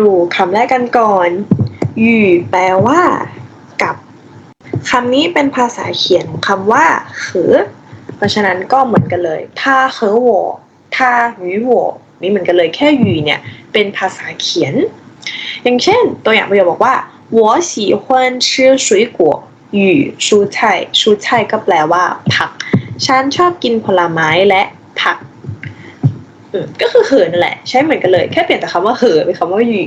ดูคำแรกกันก่อนหยู่แปลว่า กับคำนี้เป็นภาษาเขียนของคำว่าเขอเพราะฉะนั้นก็เหมือนกันเลย ถ้าเขอ我ถ้าหยู่我นี่เหมือนกันเลยแค่หยู่เนี่ยเป็นภาษาเขียน อย่างเช่น ตัวอย่างประโยคบอกว่า我喜欢吃水果与蔬菜蔬菜ก็แปลว่า ผัก ฉันชอบกินผลไม้และผักอืม ก็คือเหินนั่นแหละ ใช้เหมือนกันเลย แค่เปลี่ยนแต่คำว่าเหินเป็นคำว่าหยู่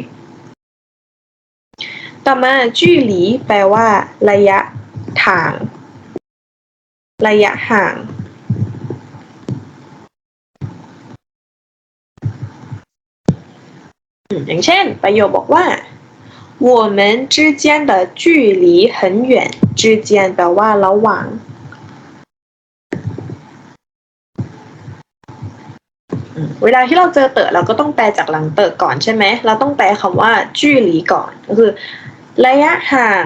ต่อมาจื่อหลีแปลว่า ระยะทาง ระยะห่าง อืมอย่างเช่น ประโยคบอกว่า我们之间的距离很远之间แปลว่าระหว่าง เวลาที่เราเจอเต๋อเราก็ต้องแปลจากหลังเต๋อก่อนใช่ไหม เราต้องแปลคำว่าจื่อหลีก่อน ก็คือ ระยะห่าง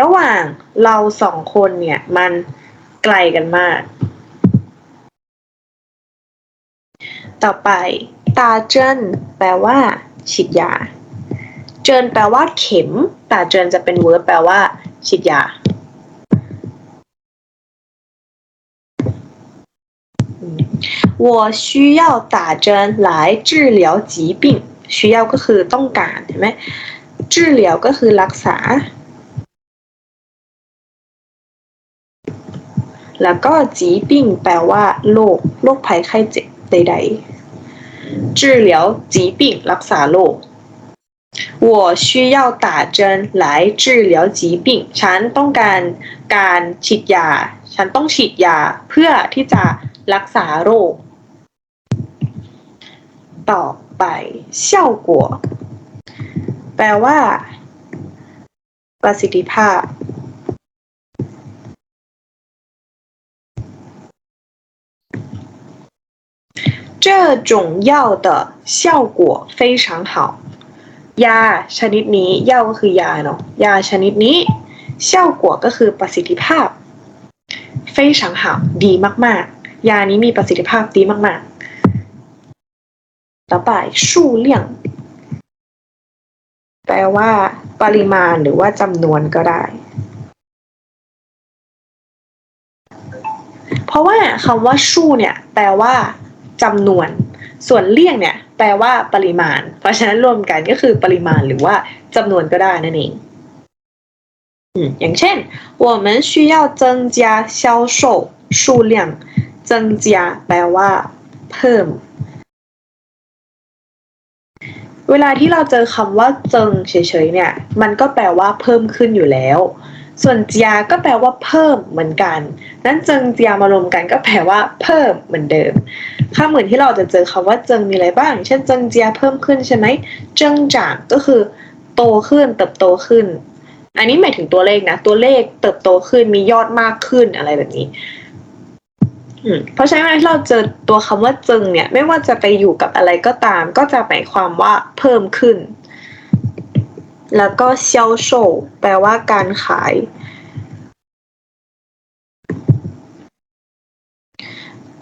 ระหว่างเราสองคนเนี่ย มันไกลกันมาก ต่อไป ตาเจิ้นแปลว่า ฉีดยา เจินแปลว่าเข็ม ตาเจินจะเป็นเวิร์บแปลว่า ฉีดยา 我需要打针来治疗疾病需要ก็คือต้องการเห็นไหม治疗ก็คือรักษา แล้วก็จีบิ่งแปลว่าโรคโรคภัยไข้เจ็บใดๆ治疗疾病รักษาโรค我需要打针来治疗疾病ฉันต้องการการฉีดยา ฉันต้องฉีดยาเพื่อที่จะรักษาโรค ต่อไป效果แปลว่า ประสิทธิภาพ 这种药的效果非常好ยาชนิดนี้ยาก็คือยาเนาะยาชนิดนี้效果ก็คือประสิทธิภาพ非常好ดีมากๆ ยานี้มีประสิทธิภาพดีมากๆ ต่อไป数量แปลว่า ปริมาณหรือว่าจำนวนก็ได้ เพราะว่าคำว่าชู่เนี่ย แปลว่าจำนวน ส่วนเลี่ยงเนี่ย แปลว่าปริมาณ เพราะฉะนั้นรวมกันก็คือปริมาณหรือว่าจำนวนก็ได้นั่นเอง อืมอย่างเช่น我们需要增加销售数量增加แปลว่า เพิ่ม เวลาที่เราเจอคำว่าเจิงเฉยๆเนี่ย มันก็แปลว่าเพิ่มขึ้นอยู่แล้ว ส่วนเจียก็แปลว่าเพิ่มเหมือนกัน นั้นเจิงเจียมารวมกันก็แปลว่าเพิ่มเหมือนเดิมค่าเหมือนที่เราจะเจอคำว่าเจิงมีอะไรบ้าง เช่นเจิงเจียเพิ่มขึ้นใช่ไหมเจิงจางก็คือ โตขึ้นเติบโตขึ้น อันนี้หมายถึงตัวเลขนะ ตัวเลขเติบโตขึ้นมียอดมากขึ้นอะไรแบบนี้ เพราะฉะนั้นเวลาที่เราเจอตัวคำว่าจึงเนี่ย ไม่ว่าจะไปอยู่กับอะไรก็ตาม ก็จะหมายความว่าเพิ่มขึ้น แล้วก็เซียวโชแปลว่าการขาย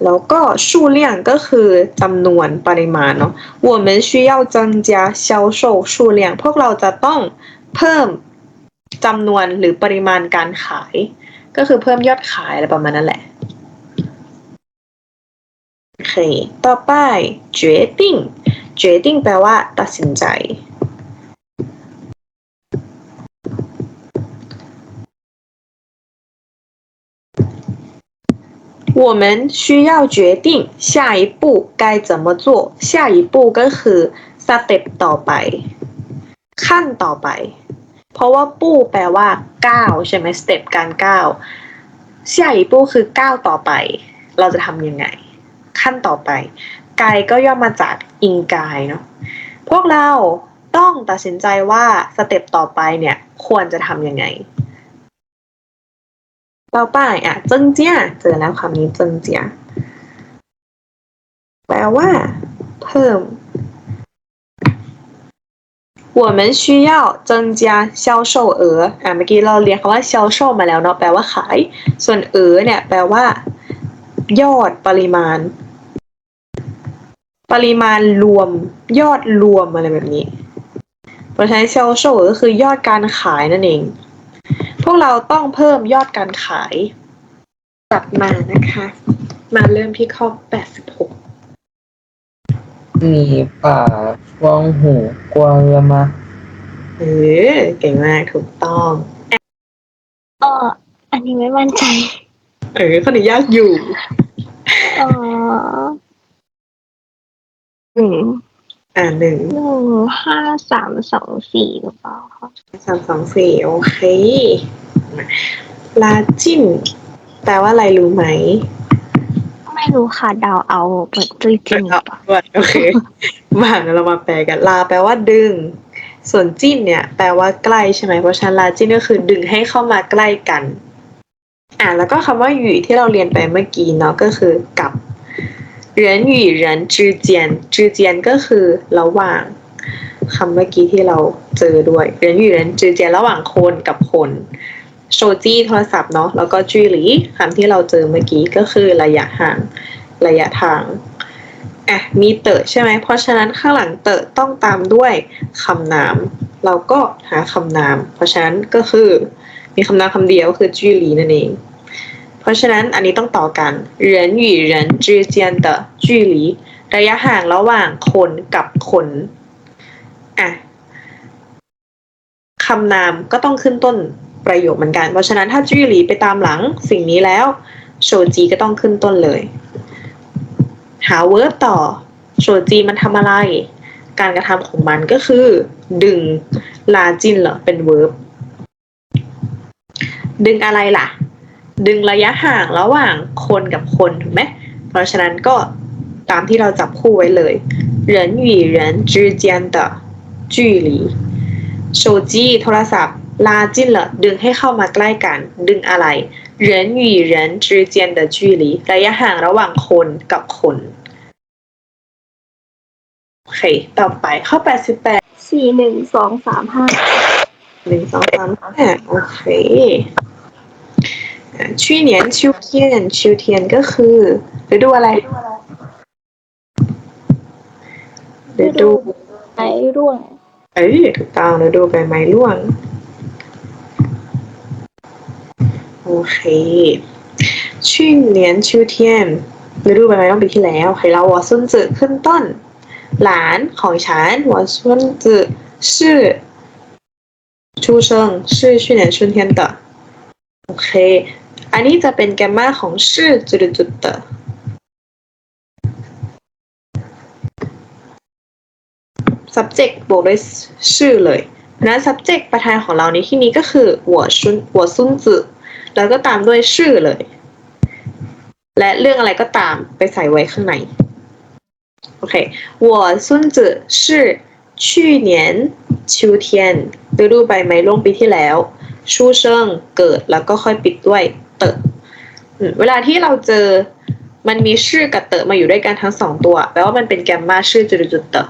แล้วก็数量ก็คือจำนวนปริมาณเนาะ我们需要增加销售数量พวกเราจะต้องเพิ่มจำนวนหรือปริมาณการขาย ก็คือเพิ่มยอดขายอะไรประมาณนั้นแหละ โอเค ต่อไป决定决定แปลว่า ตัดสินใจ 我们需要决定下一步该怎么做下一步ก็คือสเต็ปต่อไป ขั้นต่อไป เพราะว่าปู้แปลว่าก้าวใช่ไหมสเต็ปการก้าว下一步คือก้าวต่อไป เราจะทำยังไง ขั้นต่อไป กายก็ย่อมมาจากอิงกายเนาะ พวกเราต้องตัดสินใจว่าสเต็ปต่อไปเนี่ย ควรจะทำยังไง ต่อไปอ่ะเจิงเจียเจอแล้วคำนี้เจิงเจีย แปลว่า เพิ่ม我们需要增加销售额อ่ะเมื่อกี้เราเรียนคำว่า销售มาแล้วเนาะแปลว่าขาย ส่วนเออเนี่ย แปลว่า ยอดปริมาณ ปริมาณรวมยอดรวมอะไรแบบนี้ potential show ก็คือยอดการขายนั่นเอง พวกเราต้องเพิ่มยอดการขายกลับมานะคะ มาเริ่มที่ข้อ 86 หนีป่ากว้างหูกว้างละมาเออเก่งมากถูกต้องเอออันนี้ไม่มั่นใจ เออคนนี้ยากอยู่ อ๋อ หนึ่งอ่าหนึ่งหนึ่งห้าสามสองสี่หรือเปล่าคะสามสองสี่โอเคมาลาจินแปลว่าอะไรรู้ไหมไม่รู้ค่ะเดาเอาเหมือนจุยจินหรือเปล่าด้วยโอเคมาเดี๋ยวเรามาแปลกันลาแปลว่าดึง ส่วนจิ้นเนี่ย แปลว่าใกล้ใช่ไหมเพราะฉะนั้นลาจิ้นก็คือดึงให้เข้ามาใกล้กัน อ่าแล้วก็คำว่าหยู่ที่เราเรียนไปเมื่อกี้เนาะก็คือกับ 人与人之间之间ก็คือระหว่างคำเมื่อกี้ที่เราเจอด้วย人与人之间ระหว่างคนกับคนโชจี้โทรศัพท์เนาะแล้วก็จุยหลีคำที่เราเจอเมื่อกี้ก็คือระยะห่างระยะทาง อ่ะมีเตอะใช่ไหม เพราะฉะนั้นข้างหลังเตอะต้องตามด้วยคำนาม เราก็หาคำนาม เพราะฉะนั้นก็คือมีคำนามคำเดียวก็คือจุยหลีนั่นเอง เพราะฉะนั้นอันนี้ต้องต่อกัน人与人之间的距离ระยะห่างระหว่างคนกับคน อ่ะคำนามก็ต้องขึ้นต้นประโยคเหมือนกัน เพราะฉะนั้นถ้าจุยหลีไปตามหลังสิ่งนี้แล้วโชจีก็ต้องขึ้นต้นเลย หาเวิร์บต่อโชจีมันทำอะไร การกระทำของมันก็คือ ดึงลาจินเหรอเป็นเวิร์บดึงอะไรล่ะ ดึงระยะห่างระหว่างคนกับคนถูกไหม เพราะฉะนั้นก็ตามที่เราจับคู่ไว้เลย人与人之间的距离手机โทรศัพท์ ลาจินเหรอดึงให้เข้ามาใกล้กัน ดึงอะไร人与人之间的距离ระยะห่างระหว่างคนกับคน โอเค ต่อไปข้อ 88 สี่หนึ่งสองสามห้า หนึ่งสองสามห้าโอเคอ่า 去年秋天秋天ก็คือฤดูอะไรฤดู ไอ้ร่วง เอ้ยถูกต้องฤดูใบไม้ร่วง โอเค去年秋天ฤดูใบไม้ร่วงปีที่แล้วให้เราวอซุนจืขึ้นต้น หลานของฉันวอซุนจื是出生是去年春天的โอเค อันนี้จะเป็นแกมมาของชื่อจุดจุดๆ的 subject บวกด้วยชื่อเลยนะ subject ประธานของเราในที่นี้ก็คือหัวชุนหัวซุนจืแล้วก็ตามด้วยชื่อเลย และเรื่องอะไรก็ตามไปใส่ไว้ข้างใน โอเค我孙子是去年秋天ฤดูใบไม้ร่วงปีที่แล้วชูเชิงเกิดแล้วก็ค่อยปิดด้วย เตอะอืมเวลาที่เราเจอมันมีชื่อกับเตอะมาอยู่ด้วยกันทั้งสองตัวแปลว่ามันเป็นแกมมาชื่อจุดๆๆเตอะ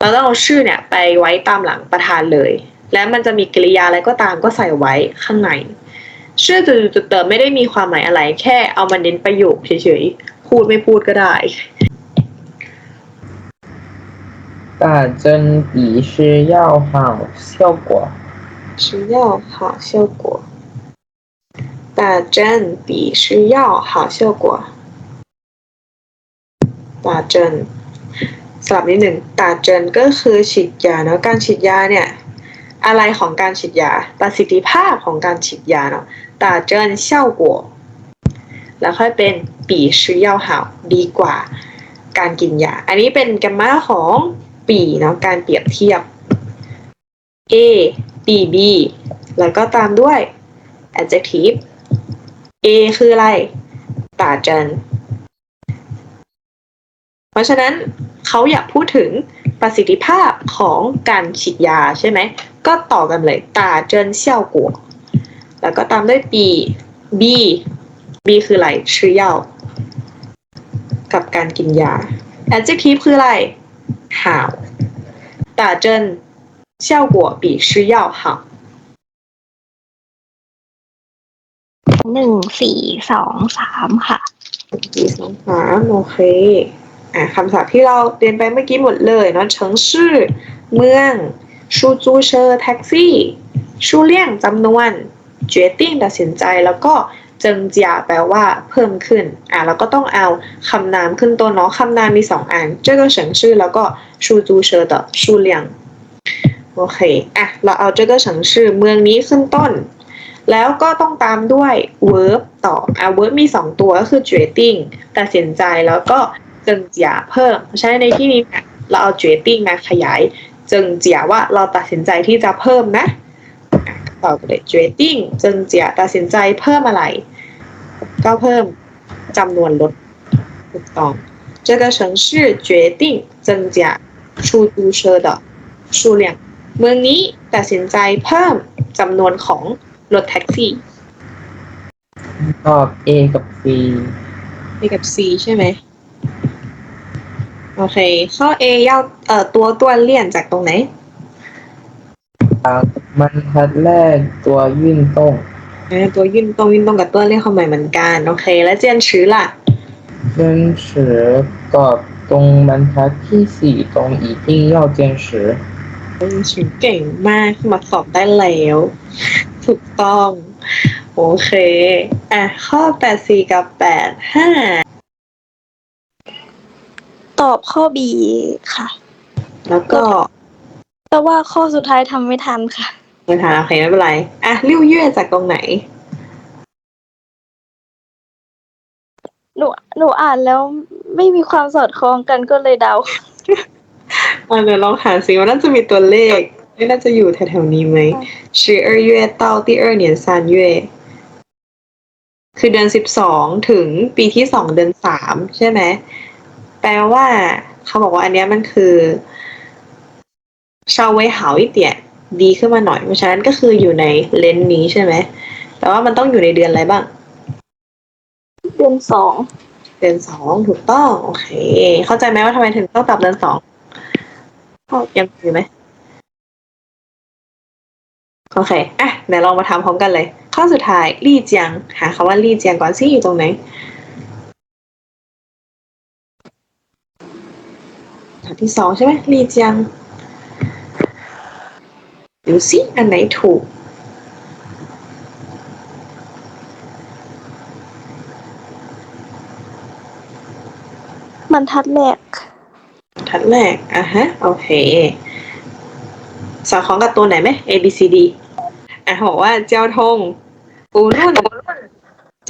เราต้องเอาชื่อเนี่ยไปไว้ตามหลังประธานเลย และมันจะมีกริยาอะไรก็ตามก็ใส่ไว้ข้างใน ชื่อจุดๆๆเติมไม่ได้มีความหมายอะไร แค่เอามาเน้นประโยคเฉยๆ พูดไม่พูดก็ได้ 打针比吃药好效果。吃药好效果 打针比吃药好效果打针สลับนิดหนึ่งตาเจนก็คือฉีดยาเนาะการฉีดยาเนี่ย อะไรของการฉีดยา ประสิทธิภาพของการฉีดยาเนาะตาเจนเช่ากวแล้วค่อยเป็นปีชื่อยาหาวดีกว่าการกินยา อันนี้เป็นแกมมาของปีเนาะการเปรียบเทียบ A B B แล้วก็ตามด้วย adjective A คืออะไรตาเจน เพราะฉะนั้นเขาอยากพูดถึงประสิทธิภาพของการฉีดยาใช่ไหม ก็ต่อกันเลยตาเจินเซี่ยวกัวแล้วก็ตามด้วย B B B คืออะไรชื่อยากับการกินยา adjective คืออะไร好打针效果比吃药好 หนึ่งสี่สองสามค่ะ สี่สองสามโอเค อ่ะคำศัพท์ที่เราเรียนไปเมื่อกี้หมดเลยเนาะเฉิงชื่อ เมือง ชูจูเชอร์แท็กซี่ชูเลี่ยงจำนวน决定ตัดสินใจแล้วก็เจิงเจียแปลว่าเพิ่มขึ้น อ่ะแล้วก็ต้องเอาคำนามขึ้นต้นเนาะคำนามมีสองอัน这个省市แล้วก็ชูจูเชอร์的数量โอเค อ่ะ เราเอา这个城市เมืองนี้ขึ้นต้น แล้วก็ต้องตามด้วย verb ต่อ อ่ะ verb มีสองตัวก็คือ决定ตัดสินใจแล้วก็เจิงเจียเพิ่ม เพราะฉะนั้นในที่นี้เนี่ยเราเอา决定มาขยาย เจิงเจียว่าเราตัดสินใจที่จะเพิ่มนะอ่ะต่อไปเลย决定เจิงเจียตัดสินใจเพิ่มอะไร ก็เพิ่มจำนวนรถถูกต้อง这个城市决定增加出租车的数量เมืองนี้ตัดสินใจเพิ่มจำนวนของ รถแท็กซี่ตอบ A กับ B A กับ C ใช่ไหมโอเค ข้อ A ย่อเอ่อตัวตัวเลี่ยนจากตรงไหนจากบรรทัดแรกตัวยื่นตรงอ่ตัวยื่นตรงยื่นตรงกับตัวเลี่ยนความหมาเหมือนกัน โอเค แล้วเจียนชื้อล่ะเจียนชื้อตอบตรงบรรทัดที่สี่ตรงอีติ้ย่อเจียนชื้อ เก่งมากมาสอบได้แล้ว ถูกต้อง โอเค อะ ข้อ8 4กับ8ตอบข้อ B ค่ะ5แล้วก็ แต่ว่าข้อสุดท้ายทำไม่ทันค่ะ ไม่ทันโอเคไม่เป็นไร อะริ้วเย่จากตรงไหนหนูหนูอ่านแล้วไม่มีความสอดคล้องกันก็เลยเดา อ่ะเดี๋ยวลองหาซิว่าน่าจะมีตัวเลขไม่น่าจะอยู่แถวๆนี้ไหม十二月到第二年三月คือเดือนสิบสองถึงปีที่สองเดือนสามใช่ไหม แปลว่า เขาบอกว่าอันเนี้ยมันคือ稍微好一点ดีขึ้นมาหน่อย เพราะฉะนั้นก็คืออยู่ในเลนส์นี้ใช่ไหม แต่ว่ามันต้องอยู่ในเดือนอะไรบ้าง เดือนสอง เดือนสองถูกต้อง โอเค เข้าใจไหมว่าทำไมถึงต้องตอบเดือนสอง ยังอยู่ไหมโอเค อะเดี๋ยวลองมาทำพร้อมกันเลย ข้อสุดท้ายลี่เจียง หาคำว่าลี่เจียงก่อนซิอยู่ตรงไหนอันที่สองใช่ไหมลี่เจียงดูซิอันไหนถูกบรรทัดแรก ทัดแรก อ่ะฮะ โอเค สอดคล้องกับตัวไหนไหม A B C D อ่ะเขาบอกว่าเจ้าทง无论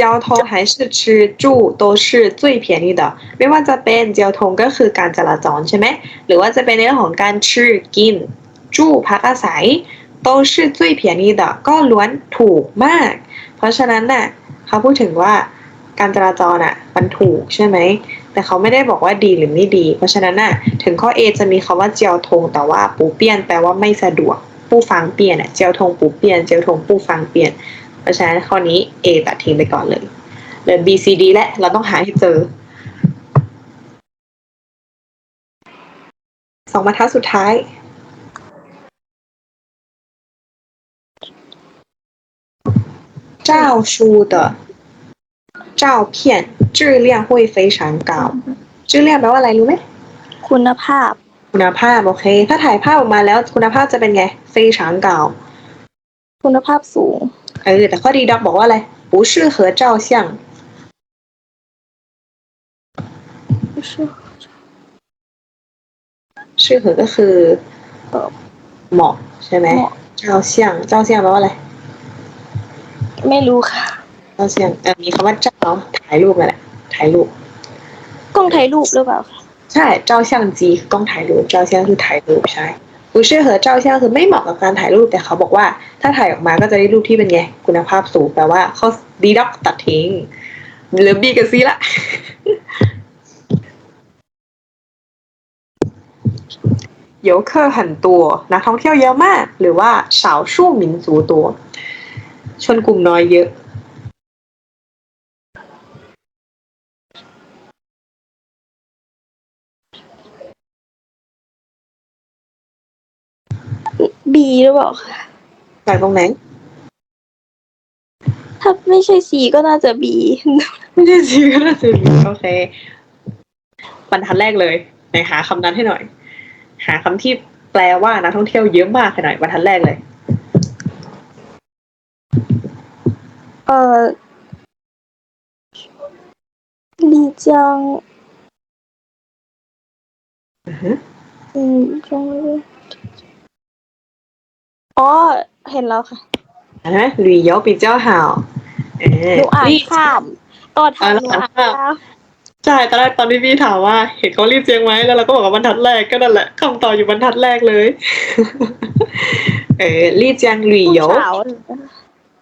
交通还是吃住都是最便宜的ไม่ว่าจะเป็นเจ้าทงก็คือการจราจรใช่ไหม หรือว่าจะเป็นในเรื่องของการชื่อกิน จู้พักอาศัย都是最便宜的ก็ล้วนถูกมาก เพราะฉะนั้นน่ะเขาพูดถึงว่า การจราจรอะมันถูกใช่ไหม แต่เขาไม่ได้บอกว่าดีหรือไม่ดี เพราะฉะนั้นน่ะถึงข้อ A จะมีคำว่าเจียวทง แต่ว่าปูเปียนแปลว่าไม่สะดวก ปูฟังเปลี่ยนอะเจียวทงปูเปียนเจียวทงปูฟังเปลี่ยน เพราะฉะนั้นข้อนี้ A ตัดทิ้งไปก่อนเลยเหลือ B C D และเราต้องหาให้เจอสองบรรทัดสุดท้ายเจ้าชู的照片质量会非常高质量แปลว่าอะไรรู้ไหม คุณภาพ คุณภาพโอเค ถ้าถ่ายภาพออกมาแล้วคุณภาพจะเป็นไง非常高 คุณภาพสูง เออแต่ข้อดีด็อกบอกว่าอะไร不适合照相适合ก็คือ เอ่อ เหมาะใช่ไหม เหมาะ เจ้าเสี่ยงเจ้าเสี่ยงแปลว่าอะไร ไม่รู้ค่ะ เจ้าเสี่ยงเออมีคำว่าเจ้า ถ่ายรูปนั่นแหละถ่ายรูป กล้องถ่ายรูปหรือเปล่าคะ ใช่เจ้า相机คือกล้องถ่ายรูปเจ้าเสี่ยงคือถ่ายรูปใช่不适合照相คือไม่เหมาะกับการถ่ายรูปแต่เขาบอกว่า ถ้าถ่ายออกมาก็จะได้รูปที่เป็นไง คุณภาพสูงแปลว่าเขาดีด็อกตัดทิ้งเหลือบีกับซีละ 游客很多นักท่องเที่ยวเยอะมาก หรือว่า少数民族多ชนกลุ่มน้อยเยอะ B หรือเปล่าคะ จากตรงไหน ถ้าไม่ใช่ C ก็น่าจะ B ไม่ใช่ซีก็น่าจะมีโอเคบรรทัดแรกเลยไหนหาคำนั้นให้หน่อย หาคำที่ แปลว่านักท่องเที่ยวเยอะมากขนาดบรรทัดแรกเลย เอ่อ丽江 อือฮึ 嗯中日 อ๋อ เห็นแล้วค่ะอะนะหลุยเยาปีเจ้าห่าวเออหนูอ่านลี่ข้ามตอนอ่านทำหนูอ่านอ่านข้ามข้ามใช่ตอนแรกตอนที่พี่ถามว่าเห็นเขารีบเจียงไหมแล้วเราก็บอกว่าบรรทัดแรกก็นั่นแหละคำตอบอยู่บรรทัดแรกเลย เออลี่เจียงหลุยผู้เยาสาว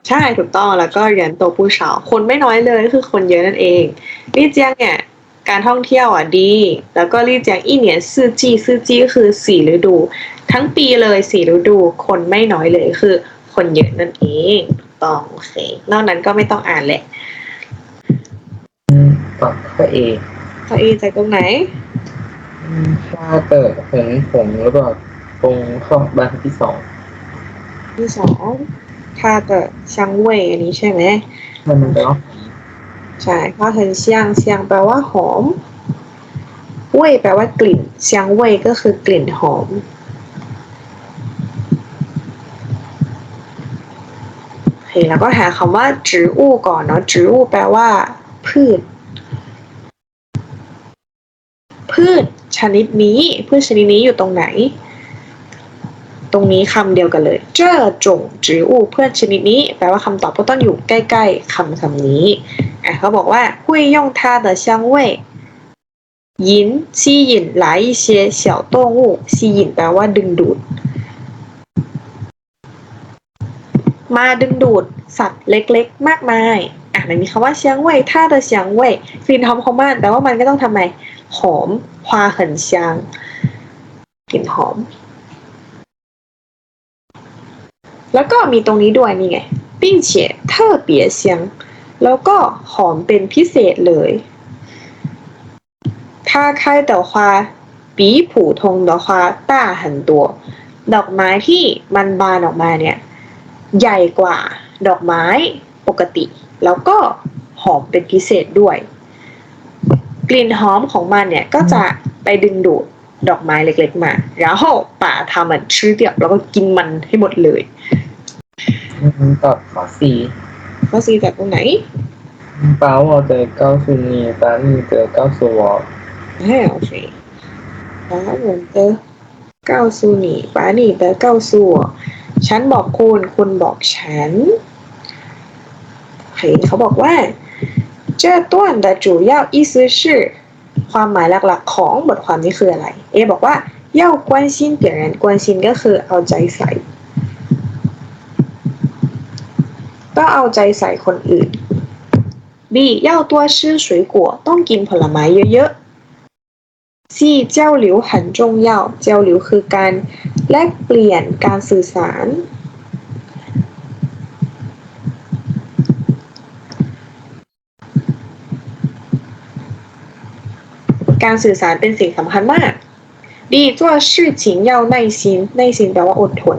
ใช่ถูกต้องแล้วก็เหรียญโตผู้สาวคนไม่น้อยเลยคือคนเยอะนั่นเองลี่เจียงเนี่ย การท่องเที่ยวอะดี แล้วก็ลี่เจียงอีเหนียนซื่อจี้ซื่อจี้ก็คือสี่ฤดู ทั้งปีเลยสี่ฤดู คนไม่น้อยเลยคือ คนเยอะนั่นเองถูกต้องโอเคนอกนั้นก็ไม่ต้องอ่านแหละอืมตอบข้อเอข้อเอจากตรงไหนอืมชาเตอร์หงผงแล้วก็ตรงข้อบรรทัดที่สองที่สองท่าเตอช่างเว่ยอันนี้ใช่ไหมมันมันแปลว่า ใช่เพราะเห็นเซียงเซียงแปลว่าหอมเว่ยแปลว่ากลิ่นเซียงเว่ยก็คือกลิ่นหอมโอเคแล้วก็หาคำว่าจืออู่ก่อนเนาะจืออู่แปลว่า พืช พืชชนิดนี้ พืชชนิดนี้อยู่ตรงไหน ตรงนี้คำเดียวกันเลย เจ้าจงจืออูเพื่อนชนิดนี้ แปลว่าคำตอบก็ต้องอยู่ใกล้ๆคำคำนี้อะเขาบอกว่าหุยย่งท่าเดช่างเว่ยยินซีหยินหลายเชียเฉียวต้งูซีหยินแปลว่าดึงดูด มาดึงดูดสัตว์เล็กๆ มากมายอะมันมีคำว่าเชียงเว่ยท่าเดอเชียงเว่ยกลิ่นหอมของมันแปลว่ามันก็ต้องทำไมหอมควาเหินเชียงกลิ่นหอม แล้วก็มีตรงนี้ด้วยนี่ไงปิ้งเฉยเทอเปียเซียง แล้วก็หอมเป็นพิเศษเลยถ้าใครแต่ว่าปีผูทวาต้าหันตัดอกไม้ที่มันบานออกมาเนี่ย ใหญ่กว่าดอกไม้ปกติ แล้วก็หอมเป็นพิเศษด้วย กลิ่นหอมของมันเนี่ยก็จะไปดึงดูด ดอกไม้เล็กๆมา然后把它们吃掉แล้วก็กินมันให้หมดเลย อืมตอบข้อสี่ ข้อซีจากตรงไหน 把我的告诉你把你的告诉我哎，OK，把我的告诉你，把你的告诉我，ฉันบอกคุณ คุณบอกฉันโอเคเขาบอกว่า这段的主要意思是 ความหมายหลักๆ ของบทความนี้คืออะไร เอ บอกว่าเย่ากวนชินเปลี่ยนนกวนชินก็คือเอาใจใส่ ต้องเอาใจใส่คนอื่น B เย่าตัวชื่อสวยกัวต้องกินผลไม้เยอะๆ C เจ้าหลิวหันจงย่าเจ้าหลิวคือการแลกเปลี่ยนการสื่อสาร การสื่อสารเป็นสิ่งสำคัญมาก D 做事情要耐心耐心แปลว่าอดทน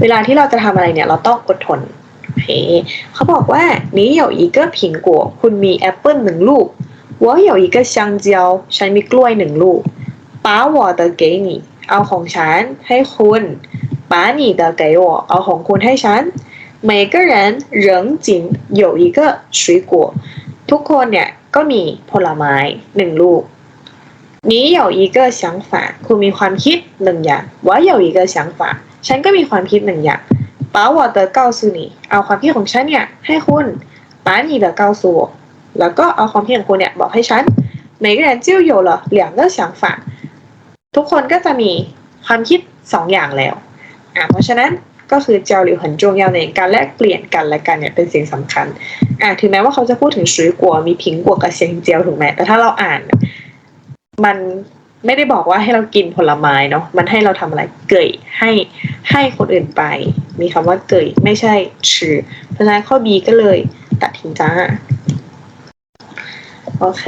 เวลาที่เราจะทำอะไรเนี่ย เราต้องอดทน โอเคเขาบอกว่า你有一个苹果คุณมีแอปเปิลหนึ่งลูก我有一个香蕉ฉันมีกล้วยหนึ่งลูก把我的给你เอาของฉันให้คุณ把你的给我เอาของคุณให้ฉัน每个人人仅有一个水果 ทุกคนเนี่ยก็มีผลไม้หนึ่งลูก你有一个想法คุณมีความคิดหนึ่งอย่าง我有一个想法ฉันก็มีความคิดหนึ่งอย่าง把我的告诉你เอาความคิดของฉันเนี่ยให้คุณ把你的告诉我แล้วก็เอาความคิดของคุณเนี่ยบอกให้ฉัน每个人就有了两个想法ทุกคนก็จะมีความคิดสองอย่างแล้วอ่ะเพราะฉะนั้น ก็คือเจียวหลิวหันจงยาวในการแลกเปลี่ยนกันและกันเนี่ยเป็นสิ่งสำคัญอะถึงแม้ว่าเขาจะพูดถึงชุยกัวมีผิงกัวกับเชียงเจียวถูกไหมแต่ถ้าเราอ่าน มันไม่ได้บอกว่าให้เรากินผลไม้เนาะมันให้เราทำอะไรเกยให้ให้คนอื่นไป มีคำว่าเกยไม่ใช่ชื่อเพราะฉะนั้นข้อ B ก็เลยตัดทิ้งจ้าโอเค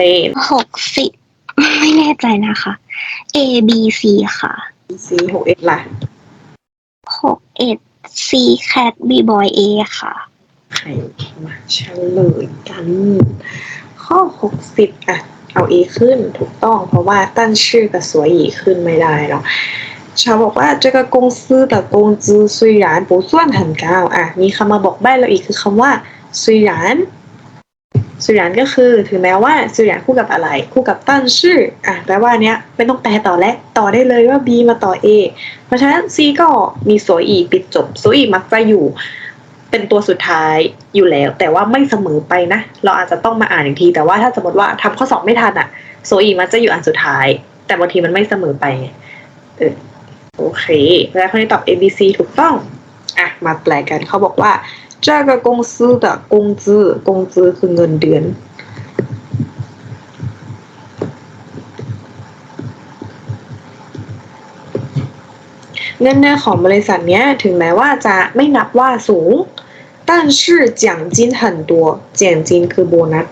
หกสิบไม่แน่ใจนะคะ A B C ค่ะ B C หกเอ็ดล่ะหกเอ็ด C cat B boy A ค่ะ ใครมาเฉลยกัน ข้อหกสิบอ่ะ เอา a ขึ้นถูกต้อง เพราะว่าตั้นชื่อกับสวยอีขึ้นไม่ได้เนาะชาวบอกว่า这个公司的工资虽然不算很高อ่ะมีคำมาบอกใบ้เราอีกคือคำว่า虽然虽然ก็คือถึงแม้ว่า虽然คู่กับอะไร คู่กับตั้นชื่ออ่ะแปลว่าเนี้ยไม่ต้องแปลต่อแล้วต่อได้เลยว่า b มาต่อ a เพ ราะฉะนั้น c ก็มีสวยอีปิดจบสวยอีมักจะอยู่ เป็นตัวสุดท้ายอยู่แล้ว แต่ว่าไม่เสมอไปนะ เราอาจจะต้องมาอ่านอีกที แต่ว่าถ้าสมมติว่าทำข้อสอบไม่ทันอะโซอีมันจะอยู่อันสุดท้าย แต่บางทีมันไม่เสมอไปไงเออโอเค แล้วคนนี้ตอบ A B C ถูกต้อง อ่ะ มาแปลกันเขาบอกว่า这个公司的工资工资คือเงินเดือน เงินเดือนของบริษัทเนี้ยถึงแม้ว่าจะไม่นับว่าสูง但是奖金很多奖金คือโบนัส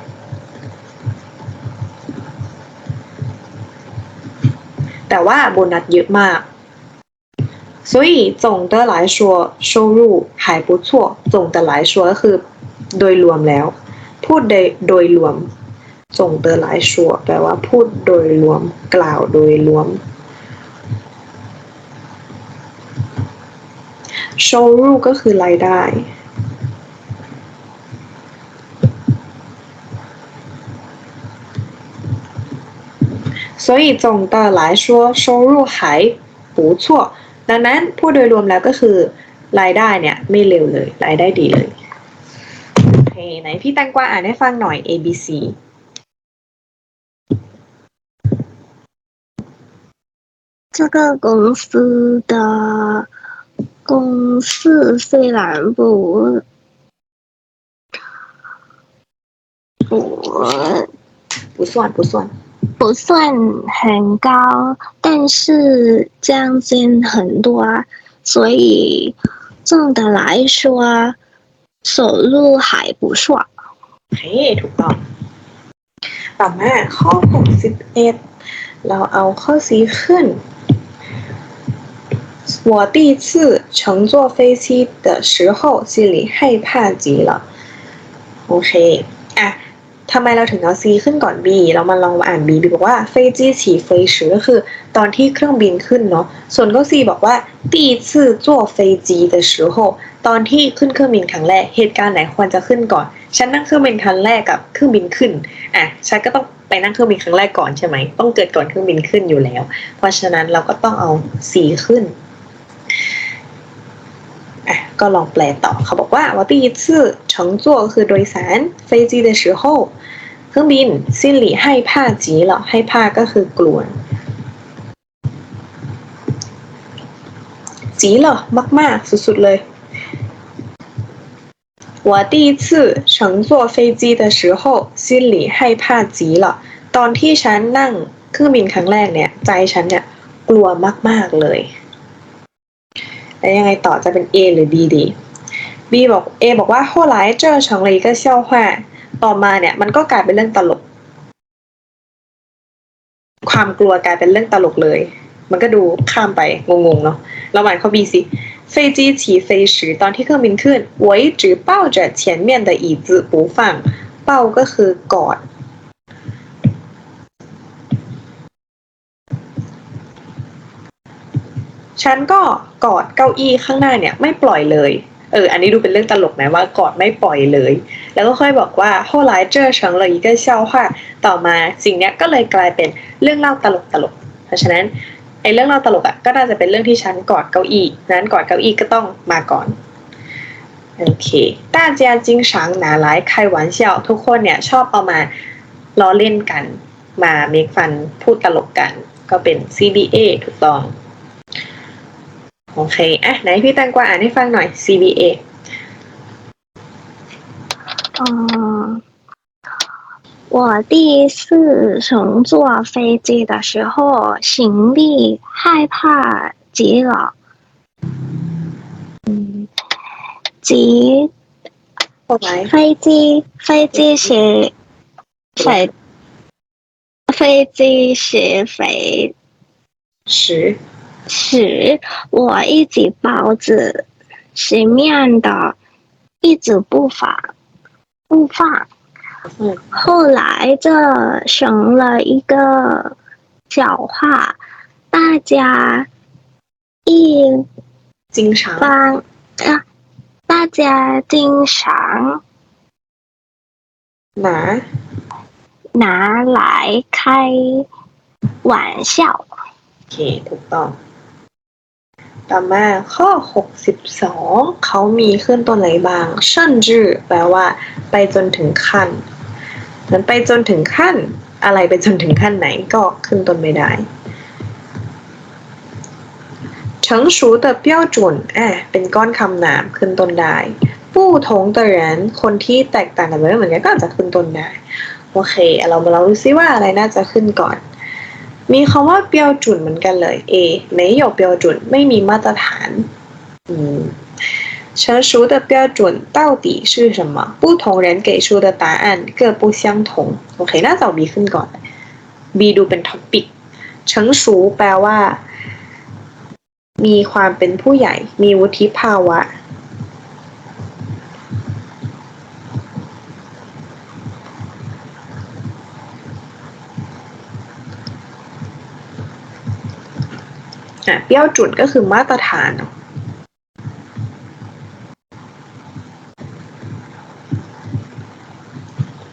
แต่ว่าโบนัสเยอะมาก所以总的来说收入还不错总的来说ก็คือโดยรวมแล้ว พูดโดยโดยรวม总的来说แปลว่าพูดโดยรวม กล่าวโดยรวม โชว์รูก็คือรายได้ 所以总的来说收入还不错ดังนั้นพูดโดยรวมแล้วก็คือ รายได้เนี่ย ไม่เร็วเลย รายได้ดีเลย โอเค ไหนพี่แตงกวาอ่านให้ฟังหน่อย A B C 这个公司的 公司虽然不不不算不算不算很高，但是奖金很多，所以总的来说收入还不错。 โอเคถูกต้อง ต่อมาข้อ 61 เราเอาข้อ C ขึ้น 我第一次乘坐飞机的时候心里害怕极了โอเคอ่ะทำไมเราถึงเอา C ขึ้นก่อน B เรามาลองมาอ่าน B B บอกว่า飞机起飞时ก็คือ ตอนที่เครื่องบินขึ้นเนาะส่วนก็ C บอกว่า第一次坐飞机的时候ตอนที่ขึ้นเครื่องบินครั้งแรกเหตุการณ์ไหนควรจะขึ้นก่อน ฉันนั่งเครื่องบินครั้งแรกกับเครื่องบินขึ้น อ่ะ ฉันก็ต้องไปนั่งเครื่องบินครั้งแรกก่อนใช่ไหม ต้องเกิดก่อนเครื่องบินขึ้นอยู่แล้ว เพราะฉะนั้นเราก็ต้องเอาสีขึ้น อ่ะ ก็ลองแปลต่อ เขาบอกว่าว่า第一次乘坐ก็คือโดยสาร飞机的时候เครื่องบิน心里害怕极了害怕ก็คือกลัวจีเหรอมาก ๆ สุด ๆ เลย 我第一次乘坐飞机的时候心里害怕极了ตอนที่ฉันนั่งเครื่องบินครั้งแรกเนี่ย ใจฉันเนี่ย กลัวมาก ๆ เลย แล้วยังไงต่อจะเป็น A หรือ B ดี B บอก A บอกว่า后来这成了一个笑话ต่อมาเนี่ย มันก็กลายเป็นเรื่องตลก ความกลัวกลายเป็นเรื่องตลกเลย มันก็ดูข้ามไปงงๆเนาะเราอ่านข้อ B สิ飞机起飞时ตอนที่เครื่องบินขึ้น我一直抱着前面的椅子不放抱ก็คือกอด ฉันก็กอดเก้าอี้ข้างหน้าเนี่ย ไม่ปล่อยเลย เออ อันนี้ดูเป็นเรื่องตลกไหมว่ากอดไม่ปล่อยเลย แล้วก็ค่อยบอกว่า后来这成了一个笑话ต่อมาสิ่งเนี้ยก็เลยกลายเป็นเรื่องเล่าตลกตลกๆเพราะฉะนั้น ไอ้เรื่องเล่าตลกอ่ะก็น่าจะเป็นเรื่องที่ฉันกอดเก้าอี้นั้นกอดเก้าอี้ก็ต้องมาก่อน โอเค大家经常拿来开玩笑ทุกคนเนี่ยชอบเอามาล้อเล่นกัน มาเมคฟันพูดตลกกัน ก็เป็น CBA ถูกต้อง โอเค อ่ะ ไหนพี่แตงกวาอ่านให้ฟังหน่อย CBA 嗯，我第一次乘坐飞机的时候，行李害怕极了。嗯，急后来飞机飞机是飞飞机是飞十 时，我一直抱着前面的，一直不放不放。 嗯后来这成了一个笑话，大家一经常般啊，大家经常拿拿来开玩笑。 โอเคถูกต้อง ต่อมาข้อ 62 เขามีขึ้นต้นอะไรบ้าง甚至แปลว่า ไปจนถึงขั้นนั้นไปจนถึงขั้น อะไรไปจนถึงขั้นไหนก็ขึ้นต้นไม่ได้成熟的标准อ่ะเป็นก้อนคำนามขึ้นต้นได้不同的人คนที่แตกต่างกันไม่เหมือนกันก็อาจจะขึ้นต้นได้ โอเค เรามาลองดูซิว่าอะไรน่าจะขึ้นก่อน มีคำว่าเปียวจุนเหมือนกันเลย A 没有标准ไม่มีมาตรฐานอืม成熟的标准到底是什么不同人给出的答案各不相同โอเค น่าจะเอา B ขึ้นก่อน B ดูเป็นท็อปิก成熟แปลว่า มีความเป็นผู้ใหญ่ มีวุฒิภาวะ อ่ะเปรี้ยวจุดก็คือมาตรฐานเนาะ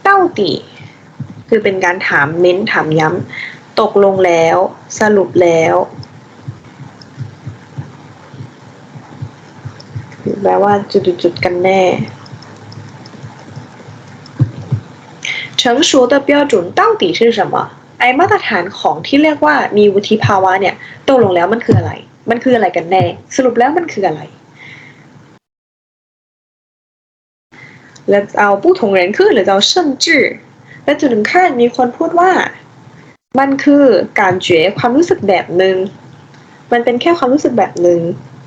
เต้าตีคือเป็นการถามเน้นถามย้ำตกลงแล้ว สรุปแล้วแปลว่าจุดๆๆกันแน่成熟的标准到底是什么 ไอมาตรฐานของที่เรียกว่ามีวุฒิภาวะเนี่ยตกลงแล้วมันคืออะไร มันคืออะไรกันแน่ สรุปแล้วมันคืออะไรแล้วเอาผู้ถงเรนขึ้นหรือเอาเชิงจื้อแล้วจุดหนึ่งขั้นมีคนพูดว่า มันคือการเจ๋ความรู้สึกแบบหนึ่งมันเป็นแค่ความรู้สึกแบบหนึ่ง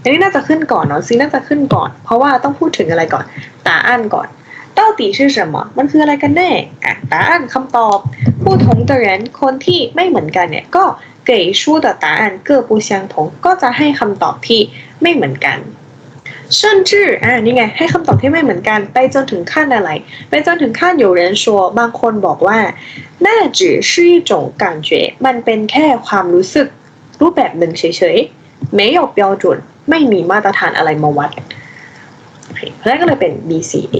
อันนี้น่าจะขึ้นก่อนเนาะซีน่าจะขึ้นก่อน เพราะว่าต้องพูดถึงอะไรก่อนตาอันก่อนเต้าตีชื่อส什อมันคืออะไรกันแน่อะตาอันคำตอบ ผู้同的人คนที่ไม่เหมือนกันเนี่ยก็给出的答案各不相同ก็จะให้คำตอบที่ไม่เหมือนกัน甚至อ่านี่ไงให้คำตอบที่ไม่เหมือนกัน ไปจนถึงขั้นอะไร ไปจนถึงขั้น有人说บางคนบอกว่า那只是一种感觉มันเป็นแค่ความรู้สึกรูปแบบหนึ่งเฉยๆ没有标准ไม่มีมาตรฐานอะไรมาวัดโอเคเพราะฉะนั้นก็เลยเป็น BCA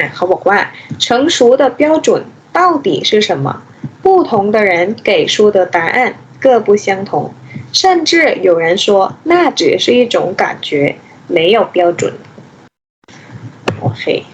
อ่ะเขาบอกว่า成熟的标准 到底是什么？不同的人给出的答案各不相同，甚至有人说那只是一种感觉，没有标准。OK，